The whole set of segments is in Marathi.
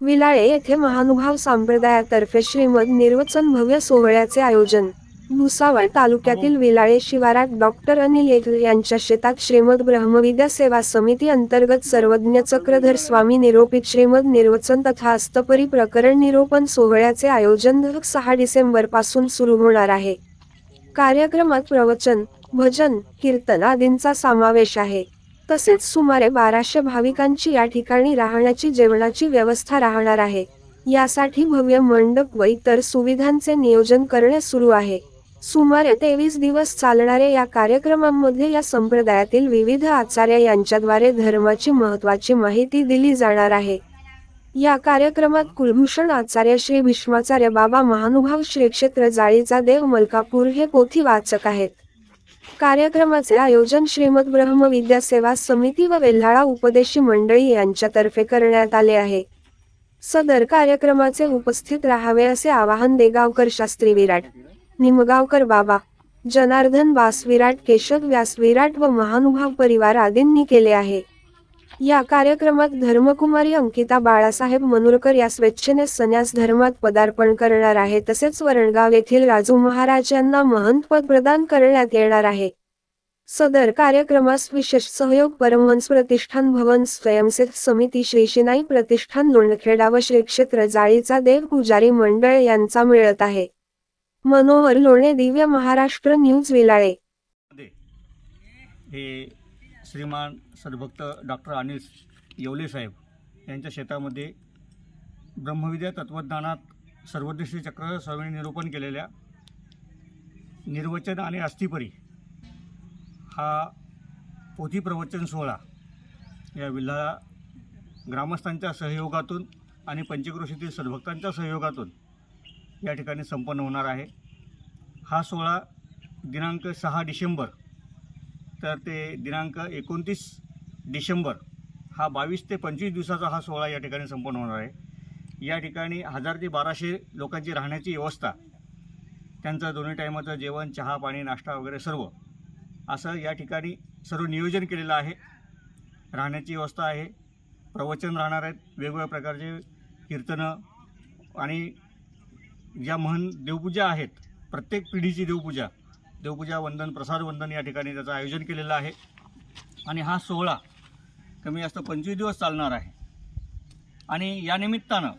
विलाळे येथे महानुभाव संप्रदायातर्फे श्रीमद निर्वचन भव्य सोहळ्याचे आयोजन. भुसावळ तालुक्यातील विलाळे शिवारात डॉक्टर अनिल येथल यांच्या शेतात श्रीमद ब्रह्मविद्या सेवा समिती अंतर्गत सर्वज्ञ चक्रधर स्वामी निरोपित श्रीमद निर्वचन तथा अस्तपरी प्रकरण निरोपण सोहळ्याचे आयोजन सहा डिसेंबरपासून सुरू होणार आहे. कार्यक्रमात प्रवचन भजन कीर्तन आदींचा समावेश आहे. तसेच सुमारे बाराशे भाविकांची या ठिकाणी राहण्याची जेवणाची व्यवस्था राहणार आहे. यासाठी भव्य मंडप व इतर सुविधांचे नियोजन करणे सुरू आहे. सुमारे तेवीस दिवस चालणाऱ्या या कार्यक्रमांमध्ये या संप्रदायातील विविध आचार्य यांच्याद्वारे धर्माची महत्वाची माहिती दिली जाणार आहे. या कार्यक्रमात कुलभूषण आचार्य श्री भीष्माचार्य बाबा महानुभाव श्री क्षेत्र जाळीचा देव मलकापूर हे पोथी वाचक आहेत. कार्यक्रमाचे आयोजन श्रीमद ब्रह्मविद्या सेवा समिती व वेल्हाळा उपदेशी मंडळी यांच्यातर्फे करण्यात आले आहे. सदर कार्यक्रमाचे उपस्थित राहावे असे आवाहन देगावकर शास्त्री विराट निमगावकर बाबा जनार्दन वास विराट केशव व्यास विराट व महानुभाव परिवार आदींनी केले आहे. या कार्यक्रमात धर्मकुमारी अंकिता बाळासाहेब मनुरकर या स्वेच्छेने संन्यास धर्मात पदार्पण करणार आहे. तसेच वरणगाव येथील राजू महाराज यांना महंत पद प्रदान करण्यात येणार आहे. सदर कार्यक्रमास विशेष सहयोग परमहंस प्रतिष्ठान भवन स्वयंसेवक समिती श्री शिनाई प्रतिष्ठान लोणखेडा व श्री क्षेत्र जाळीचा देव पुजारी मंडळ यांचा मिळत आहे. मनोहर लोणे दिव्य महाराष्ट्र न्यूज विलाळे. श्रीमान सद्भक्त डॉक्टर अनिल येवले साहेब यांच्या शेतामध्ये ब्रह्मविद्या तत्वज्ञानात सर्वदृष्टी चक्र स्वामी निरूपण केलेल्या निर्वचन आणि अस्थिपरी हा पोथी प्रवचन सोहळा या विल्हाळा ग्रामस्थांच्या सहयोगातून आणि पंचक्रोशीतील सद्भक्तांच्या सहयोगातून या ठिकाणी संपन्न होणार आहे. हा सोहळा दिनांक सहा डिसेंबर तर ते दिनांक एकोणतीस डिसेंबर हा बावीस ते पंचवीस दिवसाचा हा सोहळा या ठिकाणी संपन्न होणार आहे. या ठिकाणी हजार ते बाराशे लोकांची राहण्याची व्यवस्था त्यांचं दोन्ही टायमाचं जेवण चहा पाणी नाश्ता वगैरे सर्व असं या ठिकाणी सर्व नियोजन केलेलं आहे. राहण्याची व्यवस्था आहे. प्रवचन राहणार आहेत. वेगवेगळ्या प्रकारचे कीर्तनं आणि ज्या महन देवपूजा आहेत प्रत्येक पिढीची देवपूजा देवपूजा वंदन प्रसाद वंदन या ठिकाणी त्याचं आयोजन केलेलं आहे. आणि हा सोहळा कमी जास्त पंचवीस दिवस चालणार आहे. आणि या निमित्तानं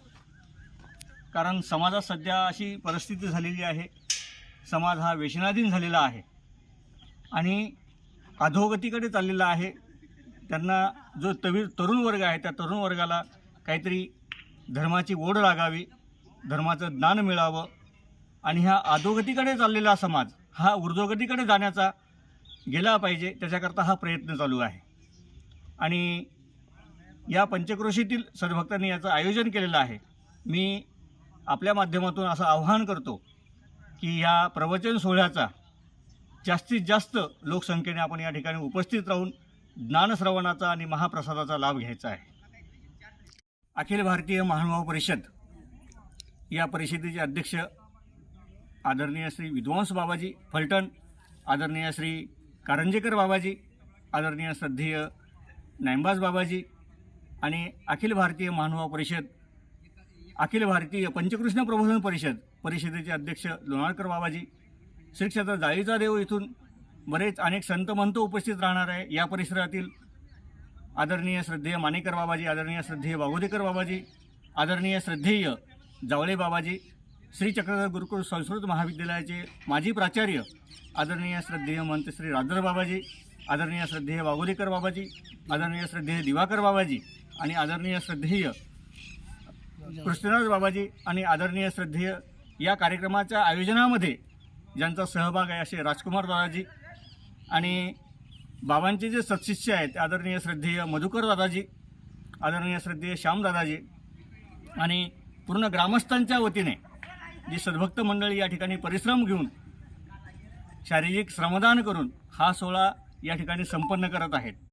कारण समाजात सध्या अशी परिस्थिती झालेली आहे. समाज हा व्यसनाधीन झालेला आहे. आणि अधोगतीकडे चाललेला आहे. त्यांना जो तवी तरुण वर्ग आहे त्या तरुण वर्गाला काहीतरी धर्माची ओढ लागावी धर्माचं ज्ञान मिळावं. आणि ह्या अधोगतीकडे चाललेला समाज हा ऊर्ध्वगतीकडे जाण्याचा गेला पाहिजे त्याच्याकरता हा प्रयत्न चालू आहे. आणि या पंचक्रोशीतील सद्भक्तांनी याचं आयोजन केलेलं आहे. मी आपल्या माध्यमातून असं आव्हान करतो की ह्या प्रवचन सोहळ्याचा जास्तीत जास्त लोकसंख्येने आपण या ठिकाणी उपस्थित राहून ज्ञानश्रवणाचा आणि महाप्रसादाचा लाभ घ्यायचा आहे. अखिल भारतीय महानुभाव परिषद या परिषदेचे अध्यक्ष आदरणीय श्री विद्वांस बाबाजी फलटण आदरणीय श्री कारंजेकर बाबाजी आदरणीय श्रद्धेय नायंबाज बाबाजी आणि अखिल भारतीय महानुभाव परिषद अखिल भारतीय पंचकृष्ण प्रबोधन परिषद परिषदेचे अध्यक्ष लोणारकर बाबाजी श्री क्षेत्र जाळीचा देव इथून बरेच अनेक संत महंत उपस्थित राहणार आहे या परिसरातील आदरणीय श्रद्धेय मानेकर बाबाजी आदरणीय श्रद्धेय बागोदेकर बाबाजी आदरणीय श्रद्धेय जावळे बाबाजी श्री चक्रधर गुरुकुल संस्कृत महाविद्यालयाचे माजी प्राचार्य आदरणीय श्रद्धेय मंत श्री राजर बाबाजी आदरणीय श्रद्धेय वागोदेकर बाबाजी आदरणीय श्रद्धेय दिवाकर बाबाजी आणि आदरणीय श्रद्धेय कृष्णराज बाबाजी आणि आदरणीय श्रद्धेय या कार्यक्रमाच्या आयोजनामध्ये ज्यांचा सहभाग आहे असे राजकुमार दादाजी आणि बाबांचे जे सत्शिष्य आहेत आदरणीय श्रद्धेय मधुकर दादाजी आदरणीय श्रद्धेय श्याम दादाजी आणि पूर्ण ग्रामस्थांच्या वतीने जी सद्भक्त मंडळी या ठिकाणी परिश्रम घेऊन शारीरिक श्रमदान करून हा सोहळा या ठिकाणी संपन्न करत आहेत.